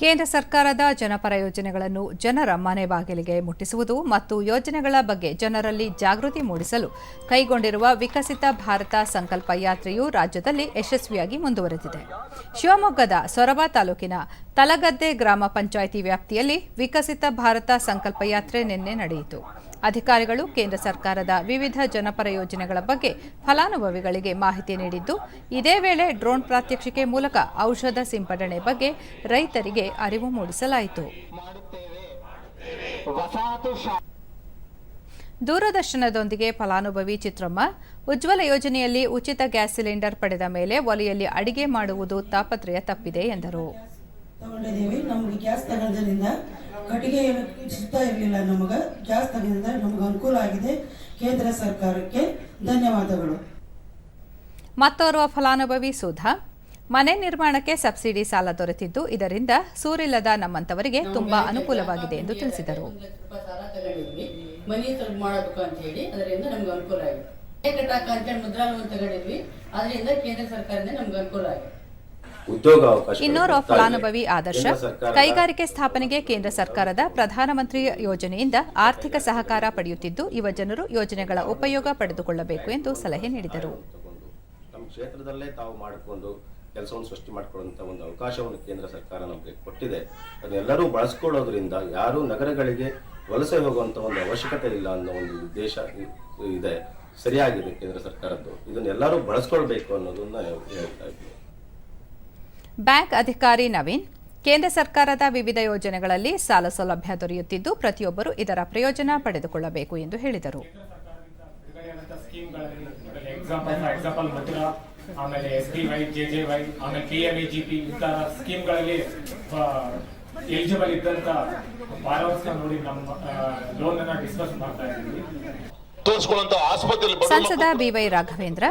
ಕೇಂದ್ರ ಸರ್ಕಾರದ ಜನಪರ ಯೋಜನೆಗಳನ್ನು ಜನರ ಮನೆ ಬಾಗಿಲಿಗೆ ಮುಟ್ಟಿಸುವುದು ಮತ್ತು ಯೋಜನೆಗಳ ಬಗ್ಗೆ ಜನರಲ್ಲಿ ಜಾಗೃತಿ ಮೂಡಿಸಲು ಕೈಗೊಂಡಿರುವ ವಿಕಸಿತ ಭಾರತ ಸಂಕಲ್ಪ ಯಾತ್ರೆಯು ರಾಜ್ಯದಲ್ಲಿ ಯಶಸ್ವಿಯಾಗಿ ಮುಂದುವರೆದಿದೆ. ಶಿವಮೊಗ್ಗದ ಸೊರಬ ತಾಲೂಕಿನ ತಲಗದ್ದೆ ಗ್ರಾಮ ಪಂಚಾಯಿತಿ ವ್ಯಾಪ್ತಿಯಲ್ಲಿ ವಿಕಸಿತ ಭಾರತ ಸಂಕಲ್ಪ ಯಾತ್ರೆ ನಿನ್ನೆ ನಡೆಯಿತು. ಅಧಿಕಾರಿಗಳು, ಕೇಂದ್ರ ಸರ್ಕಾರದ ವಿವಿಧ ಜನಪರ ಯೋಜನೆಗಳ ಬಗ್ಗೆ ಫಲಾನುಭವಿಗಳಿಗೆ ಮಾಹಿತಿ ನೀಡಿದ್ದು, ಇದೇ ವೇಳೆ ಡ್ರೋನ್ ಪ್ರಾತ್ಯಕ್ಷಿಕೆ ಮೂಲಕ ಔಷಧ ಸಿಂಪಡಣೆ ಬಗ್ಗೆ ರೈತರಿಗೆ ಅರಿವು ಮೂಡಿಸಲಾಯಿತು. ದೂರದರ್ಶನದೊಂದಿಗೆ ಫಲಾನುಭವಿ ಚಿತ್ರಮ್ಮ, ಉಜ್ವಲ ಯೋಜನೆಯಲ್ಲಿ ಉಚಿತ ಗ್ಯಾಸ್ ಸಿಲಿಂಡರ್ ಪಡೆದ ಮೇಲೆ ಒಲೆಯಲ್ಲಿ ಅಡಿಗೆ ಮಾಡುವುದು ತಾಪತ್ರಯ ತಪ್ಪಿದೆ ಎಂದರು. ಕಟ್ಟಿಗೆ ಸಿಗ್ತಾ ಇರಲಿಲ್ಲ ನಮಗೆ ಗ್ಯಾಸ್ ತಗೊಂಡ್ರಿಂದ ನಮಗೆ ಅನುಕೂಲ ಆಗಿದೆ ಕೇಂದ್ರ ಸರ್ಕಾರಕ್ಕೆ. ಧನ್ಯವಾದಗಳು. ಮತ್ತೋರ್ವ ಫಲಾನುಭವಿ ಸುಧಾ. ಮನೆ ನಿರ್ಮಾಣಕ್ಕೆ ಸಬ್ಸಿಡಿ ಸಾಲ ದೊರೆತಿದ್ದು ಇದರಿಂದ ಸೂರಿಲ್ಲದ ನಮ್ಮಂತವರಿಗೆ ತುಂಬಾ ಅನುಕೂಲವಾಗಿದೆ ಎಂದು ತಿಳಿಸಿದರು. ಮನೆ ಮಾಡಬೇಕು ಅಂತ ಹೇಳಿ ಅದರಿಂದ ನಮ್ಗೆ ಅನುಕೂಲ ಆಗಿದೆ. ಕಟ್ಟಾಕ ಅಂತೇಳಿ ಮುದ್ರಾ ಲೋನ್ ತಗೊಂಡಿದ್ವಿ. ಅದರಿಂದ ಕೇಂದ್ರ ಸರ್ಕಾರದಿಂದ ನಮ್ಗೆ ಅನುಕೂಲ ಆಗಿದೆ. ಉದ್ಯೋಗ ಅವಕಾಶ ಇನ್ನೋರ್ವ ಫಲಾನುಭವಿ ಆದರ್ಶ. ಕೈಗಾರಿಕೆ ಸ್ಥಾಪನೆಗೆ ಕೇಂದ್ರ ಸರ್ಕಾರದ ಪ್ರಧಾನಮಂತ್ರಿ ಯೋಜನೆಯಿಂದ ಆರ್ಥಿಕ ಸಹಕಾರ ಪಡೆಯುತ್ತಿದ್ದು ಯುವ ಜನರು ಯೋಜನೆಗಳ ಉಪಯೋಗ ಪಡೆದುಕೊಳ್ಳಬೇಕು ಎಂದು ಸಲಹೆ ನೀಡಿದರು. ನಮ್ಮ ಕ್ಷೇತ್ರದಲ್ಲೇ ತಾವು ಮಾಡಿಕೊಂಡು ಕೆಲಸವನ್ನು ಸೃಷ್ಟಿ ಮಾಡಿಕೊಳ್ಳುವಂತ ಒಂದು ಅವಕಾಶವನ್ನು ಕೇಂದ್ರ ಸರ್ಕಾರ ನಮಗೆ ಕೊಟ್ಟಿದೆ. ಅದನ್ನೆಲ್ಲರೂ ಬಳಸ್ಕೊಳ್ಳೋದ್ರಿಂದ ಯಾರು ನಗರಗಳಿಗೆ ವಲಸೆ ಹೋಗುವಂಥ ಒಂದು ಅವಶ್ಯಕತೆ ಇಲ್ಲ ಅನ್ನೋ ಒಂದು ಉದ್ದೇಶ ಇದೆ. ಸರಿಯಾಗಿದೆ ಕೇಂದ್ರ ಸರ್ಕಾರದ್ದು. ಇದನ್ನೆಲ್ಲರೂ ಬಳಸ್ಕೊಳ್ಬೇಕು ಅನ್ನೋದನ್ನ ಹೇಳ್ತಾ ಇದ್ದೀನಿ. ಬ್ಯಾಂಕ್ ಅಧಿಕಾರಿ ನವೀನ್ ಕೇಂದ್ರ ಸರ್ಕಾರದ ವಿವಿಧ ಯೋಜನೆಗಳಲ್ಲಿ ಸಾಲ ಸೌಲಭ್ಯ ದೊರೆಯುತ್ತಿದ್ದು ಪ್ರತಿಯೊಬ್ಬರು ಇದರ ಪ್ರಯೋಜನ ಪಡೆದುಕೊಳ್ಳಬೇಕು ಎಂದು ಹೇಳಿದರು. ಆಮೇಲೆ S B Y J J Y ಆಮೇಲೆ ಪಿ ಎಂ ಜಿ ಪಿ ಇಂತಹ ಸ್ಕೀಮ್ಗಳಲ್ಲಿ ಎಲಿಜಿಬಲ್ ಇದ್ದಂತ ಬಾರೋರ್ಸ್ನ ನೋಡಿ ನಮ್ಮ ಲೋನ್ ಅನ್ನ ಡಿಸ್ಕಸ್ ಮಾಡ್ತಾ ಇದ್ದೀವಿ ಸಂಸದ ಬಿವೈ ರಾಘವೇಂದ್ರ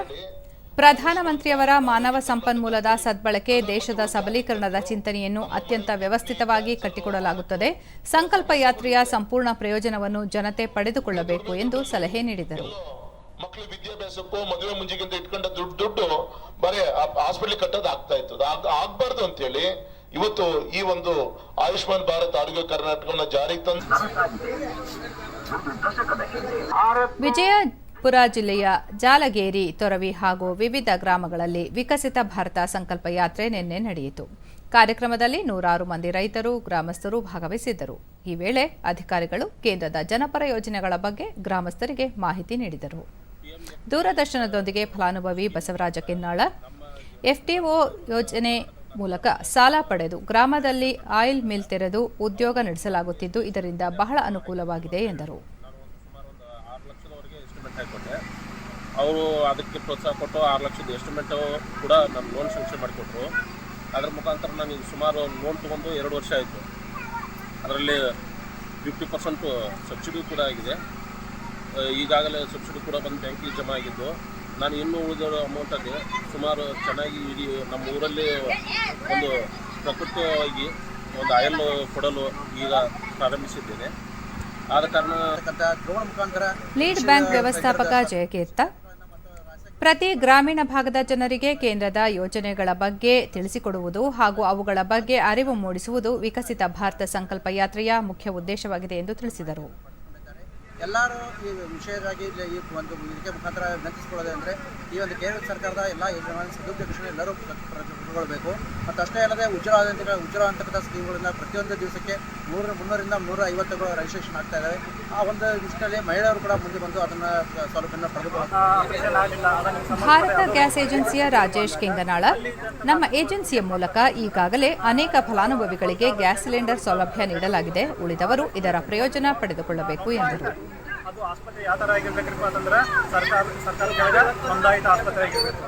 ಪ್ರಧಾನಮಂತ್ರಿಯವರ ಮಾನವ ಸಂಪನ್ಮೂಲದ ಸದ್ಬಳಕೆ ದೇಶದ ಸಬಲೀಕರಣದ ಚಿಂತನೆಯನ್ನು ಅತ್ಯಂತ ವ್ಯವಸ್ಥಿತವಾಗಿ ಕಟ್ಟಿಕೊಡಲಾಗುತ್ತದೆ. ಸಂಕಲ್ಪ ಯಾತ್ರೆಯ ಸಂಪೂರ್ಣ ಪ್ರಯೋಜನವನ್ನು ಜನತೆ ಪಡೆದುಕೊಳ್ಳಬೇಕು ಎಂದು ಸಲಹೆ ನೀಡಿದರು. ಮಕ್ಕಳ ವಿದ್ಯಾಭ್ಯಾಸಕ್ಕೂ ಮದುವೆ ಮುಂಜಿಗಿಂತ ಇಟ್ಕೊಂಡ ದುಡ್ಡು ದುಡ್ಡು ಬರೀ ಹಾಸ್ಪಿಟ್ಲ್ ಕಟ್ಟೋದು ಆಗ್ತಾ ಇತ್ತು. ಆಗ್ಬಾರ್ದು ಅಂತ ಹೇಳಿ ಇವತ್ತು ಈ ಒಂದು ಆಯುಷ್ಮಾನ್ ಭಾರತ್ ಆರೋಗ್ಯ ಕರ್ನಾಟಕವನ್ನ ಜಾರಿಗೆ ತಂದು ವಿಜಯಪುರ ಜಿಲ್ಲೆಯ ಜಾಲಗೇರಿ ತೊರವಿ ಹಾಗೂ ವಿವಿಧ ಗ್ರಾಮಗಳಲ್ಲಿ ವಿಕಸಿತ ಭಾರತ ಸಂಕಲ್ಪ ಯಾತ್ರೆ ನಿನ್ನೆ ನಡೆಯಿತು. ಕಾರ್ಯಕ್ರಮದಲ್ಲಿ ನೂರಾರು ಮಂದಿ ರೈತರು, ಗ್ರಾಮಸ್ಥರು ಭಾಗವಹಿಸಿದ್ದರು. ಈ ವೇಳೆ ಅಧಿಕಾರಿಗಳು ಕೇಂದ್ರದ ಜನಪರ ಯೋಜನೆಗಳ ಬಗ್ಗೆ ಗ್ರಾಮಸ್ಥರಿಗೆ ಮಾಹಿತಿ ನೀಡಿದರು. ದೂರದರ್ಶನದೊಂದಿಗೆ ಫಲಾನುಭವಿ ಬಸವರಾಜ ಕಿನ್ನಾಳ ಎಫ್ಟಿಒ ಯೋಜನೆ ಮೂಲಕ ಸಾಲ ಪಡೆದು ಗ್ರಾಮದಲ್ಲಿ ಆಯಿಲ್ ಮಿಲ್ ತೆರೆದು ಉದ್ಯೋಗ ನಡೆಸಲಾಗುತ್ತಿದ್ದು, ಇದರಿಂದ ಬಹಳ ಅನುಕೂಲವಾಗಿದೆ ಎಂದರು. ಲಕ್ಷದವರೆಗೆ ಕೊಟ್ಟೆ ಅವರು ಅದಕ್ಕೆ ಪ್ರೋತ್ಸಾಹ ಕೊಟ್ಟು ಆರು ಲಕ್ಷದ ಎಸ್ಟಿಮೇಟು ಕೂಡ ನಮ್ಮ ಲೋನ್ ಸ್ಯಾಂಕ್ಷನ್ ಮಾಡಿಕೊಟ್ರು. ಅದರ ಮುಖಾಂತರ ನಾನು ಸುಮಾರು ಲೋನ್ ತೊಗೊಂಡು ಎರಡು ವರ್ಷ ಆಯಿತು. ಅದರಲ್ಲಿ ಫಿಫ್ಟಿ ಪರ್ಸೆಂಟು ಸಬ್ಸಿಡಿ ಕೂಡ ಆಗಿದೆ. ಈಗಾಗಲೇ ಸಬ್ಸಿಡಿ ಕೂಡ ಬಂದು ಬ್ಯಾಂಕಿಗೆ ಜಮಾ ಆಗಿದ್ದು. ನಾನು ಇನ್ನೂ ಉಳಿದಿರೋ ಅಮೌಂಟಲ್ಲಿ ಸುಮಾರು ಚೆನ್ನಾಗಿ ಇಡೀ ನಮ್ಮ ಊರಲ್ಲಿ ಒಂದು ಪ್ರಕೃತಿಯಾಗಿ ಒಂದು ಆಯಲ್ ಕೊಡಲು ಈಗ ಪ್ರಾರಂಭಿಸಿದ್ದೇನೆ. ಆದ ಕಾರಣ ಲೀಡ್ ಬ್ಯಾಂಕ್ ವ್ಯವಸ್ಥಾಪಕ ಜಯಕೀರ್ತ. ಪ್ರತಿ ಗ್ರಾಮೀಣ ಭಾಗದ ಜನರಿಗೆ ಕೇಂದ್ರದ ಯೋಜನೆಗಳ ಬಗ್ಗೆ ತಿಳಿಸಿಕೊಡುವುದು ಹಾಗೂ ಅವುಗಳ ಬಗ್ಗೆ ಅರಿವು ಮೂಡಿಸುವುದು ವಿಕಸಿತ ಭಾರತ ಸಂಕಲ್ಪ ಯಾತ್ರೆಯ ಮುಖ್ಯ ಉದ್ದೇಶವಾಗಿದೆ ಎಂದು ತಿಳಿಸಿದರು. ಎಲ್ಲರೂ ಈ ವಿಷಯದಾಗಿ ಈ ಒಂದು ಇದಕ್ಕೆ ಮುಖಾಂತರ ವಿನಂತಿಸಿಕೊಳ್ಳೋದು ಅಂದರೆ ಈ ಒಂದು ಕೇಂದ್ರ ಸರ್ಕಾರದ ಎಲ್ಲ ಯೋಜನೆಗಳನ್ನು ಸದುಪಯೋಗಿಸಲು ಎಲ್ಲರೂ ಪಡೆದುಕೊಳ್ಬೇಕು ಮತ್ತು ಅಷ್ಟೇ ಅಲ್ಲದೆ ಉಜ್ವಲ ಉಜ್ವಲ ಅಂತಕ್ಕಂಥ ಸ್ಕೀಮ್ಗಳಿಂದ ಪ್ರತಿಯೊಂದು ದಿವಸಕ್ಕೆ ನೂರ ಮುನ್ನೂರಿಂದ ನೂರ ಐವತ್ತುಗಳು ರಿಜಿಸ್ಟ್ರೇಷನ್ ಆಗ್ತಾ ಇದ್ದಾವೆ ಆ ಒಂದು ದಿವಸದಲ್ಲಿ ಮಹಿಳೆಯರು ಕೂಡ ಮುಂದೆ ಬಂದು ಅದನ್ನು ಸೌಲಭ್ಯವನ್ನು ಪಡೆದುಕೊಳ್ಳಬೇಕು ಭಾರತ ಗ್ಯಾಸ್ ಏಜೆನ್ಸಿಯ ರಾಜೇಶ್ ಕೆಂಗನಾಳ, ನಮ್ಮ ಏಜೆನ್ಸಿಯ ಮೂಲಕ ಈಗಾಗಲೇ ಅನೇಕ ಫಲಾನುಭವಿಗಳಿಗೆ ಗ್ಯಾಸ್ ಸಿಲಿಂಡರ್ ಸೌಲಭ್ಯ ನೀಡಲಾಗಿದೆ. ಉಳಿದವರು ಇದರ ಪ್ರಯೋಜನ ಪಡೆದುಕೊಳ್ಳಬೇಕು ಎಂದರು. ಅದು ಆಸ್ಪತ್ರೆ ಯಾವ ಥರ ಆಗಿರ್ಬೇಕಪ್ಪ ಅಂತಂದ್ರೆ ಸರ್ಕಾರ ಸರ್ಕಾರ ನೋಂದಾಯಿತ ಆಸ್ಪತ್ರೆ ಆಗಿರ್ಬೇಕು.